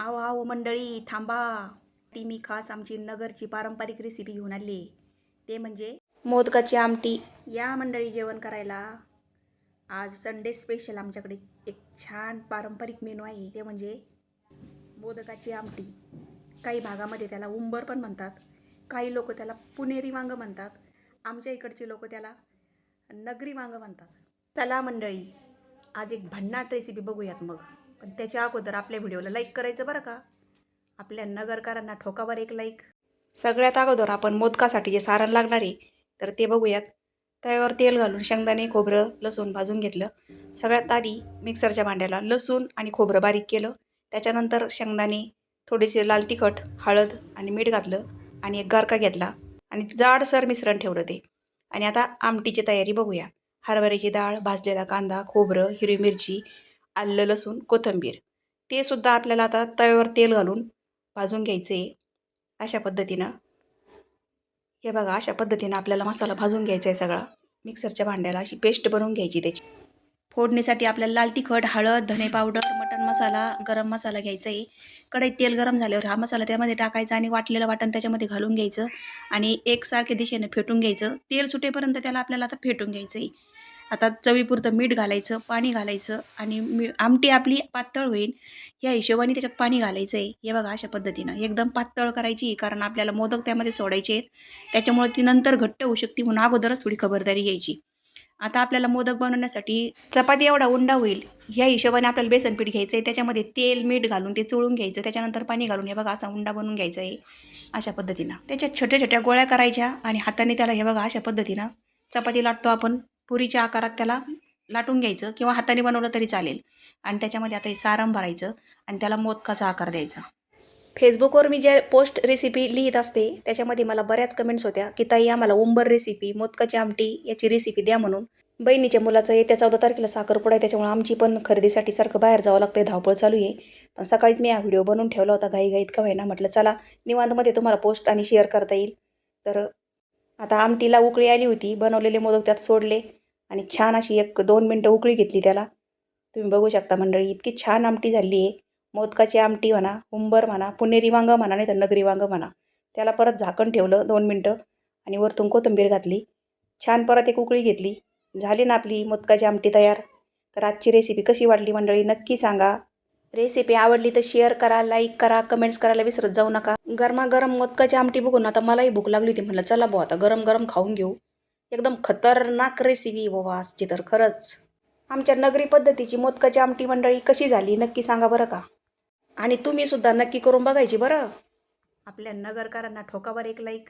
आव आव मंडळी थांबा. ती मी खास आमची नगरची पारंपरिक रेसिपी घेऊन आली. आहे ते म्हणजे मोदकाची आमटी. या मंडळी जेवण करायला. आज संडे स्पेशल आमच्याकडे एक छान पारंपरिक मेनू आहे. ते म्हणजे मोदकाची आमटी. काही भागामध्ये त्याला उंबर पण म्हणतात. काही लोक त्याला पुणेरी वांगं म्हणतात. आमच्या इकडचे लोक त्याला नगरी वांगं म्हणतात. चला मंडळी आज एक भन्नाट रेसिपी बघूयात मग. पण त्याच्या अगोदर आपल्या व्हिडिओला लाईक करायचं बरं का? आपल्या नगरकारांना ठोकावर एक लाईक सगळ्यात अगोदर आपण मोदकासाठी जे सारण लागणार आहे तर ते बघूयात. तव्यावर तेल घालून शेंगदाणे खोबरं लसूण भाजून घेतलं. सगळ्यात आधी मिक्सरच्या भांड्याला लसूण आणि खोबरं बारीक केलं. त्याच्यानंतर शेंगदाणे थोडेसे लाल तिखट हळद आणि मीठ घातलं आणि एक गारका घेतला आणि जाडसर मिश्रण ठेवलं ते. आणि आता आमटीची तयारी बघूया. हरभऱ्याची डाळ भाजलेला कांदा खोबरं हिरवी मिरची आलं लसूण कोथिंबीर. ते सुद्धा आपल्याला आता तव्यावर तेल घालून भाजून घ्यायचे. आहे अशा पद्धतीनं. हे बघा अशा पद्धतीनं आपल्याला मसाला भाजून घ्यायचा आहे सगळा. मिक्सरच्या भांड्याला अशी पेस्ट बनवून घ्यायची त्याची. फोडणीसाठी आपल्याला लाल तिखट हळद धने पावडर मटण मसाला गरम मसाला घ्यायचा आहे. कढईत तेल गरम झाल्यावर हा मसाला त्यामध्ये टाकायचा आणि वाटलेलं वाटण त्याच्यामध्ये घालून घ्यायचं. आणि एकसारख्या दिशेने फेटून घ्यायचं. तेल सुटेपर्यंत त्याला आपल्याला आता फेटून घ्यायचं आहे. आता चवीपुरतं मीठ घालायचं पाणी घालायचं आणि मी आमटी आपली पातळ होईल. या हिशोबाने त्याच्यात पाणी घालायचं आहे हे बघा अशा पद्धतीनं. एकदम पातळ करायची कारण आपल्याला मोदक त्यामध्ये सोडायचे आहेत. त्याच्यामुळे ती नंतर घट्ट होऊ शकते म्हणून अगोदरच थोडी खबरदारी घ्यायची. आता आपल्याला मोदक बनवण्यासाठी चपाती एवढा उंडा होईल. ह्या हिशोबाने आपल्याला बेसन पीठ घ्यायचं आहे त्याच्यामध्ये तेल मीठ घालून ते चोळून घ्यायचं. त्याच्यानंतर पाणी घालून हे बघा असा उंडा बनवून घ्यायचा आहे. अशा पद्धतीनं. त्याच्यात छोट्या छोट्या गोळ्या करायच्या आणि हाताने त्याला हे बघा अशा पद्धतीनं चपाती लाटतो आपण. पुरीच्या आकारात त्याला लाटून घ्यायचं किंवा हाताने बनवलं तरी चालेल. आणि त्याच्यामध्ये आता हे सारम भरायचं आणि त्याला मोदकाचा आकार द्यायचा. फेसबुकवर मी ज्या पोस्ट रेसिपी लिहित असते त्याच्यामध्ये मला बऱ्याच कमेंट्स होत्या की ताई आम्हाला उंबर रेसिपी मोदकाची आमटी याची रेसिपी द्या म्हणून. बहिणीच्या मुलाचं येत्या चौदा तारखेला साखरपुडा आहे त्याच्यामुळे आमची पण खरेदीसाठी सारखं बाहेर जावं लागतं धावपळ चालू आहे. पण सकाळीच मी हा व्हिडिओ बनवून ठेवला होता घाईघाईत का व्हायना म्हटलं चला निवांतमध्ये तुम्हाला पोस्ट आणि शेअर करता येईल. तर आता आमटीला उकळी आली होती बनवलेले मोदक त्यात सोडले. आणि छान अशी एक दोन मिनटं उकळी घेतली त्याला. तुम्ही बघू शकता मंडळी इतकी छान आमटी झाली आहे. मोदकाची आमटी म्हणा उंबर म्हणा पुणेरी वांगं म्हणा नाही तर नगरी वांगं म्हणा. त्याला परत झाकण ठेवलं दोन मिनटं आणि वरतून कोथिंबीर घातली. छान परत एक उकळी घेतली. झाली ना आपली मोदकाची आमटी तयार. तर आजची रेसिपी कशी वाटली मंडळी नक्की सांगा. रेसिपी आवडली तर शेअर करा लाईक करा कमेंट्स करायला विसरत जाऊ नका. गरमागरम मोदकाची आमटी बघून आता मलाही भूक लागली होती. म्हटलं चला भाऊ आता गरम गरम खाऊन घेऊ. एकदम खतरनाक रेसिपी बाबा आजची तर खरंच. आमच्या नगरी पद्धतीची मोदकाची आमटी मंडळी कशी झाली नक्की सांगा बरं का? आणि तुम्ही सुद्धा नक्की करून बघायची बरं. आपल्या नगरकारांना ठोकावर एक लाईक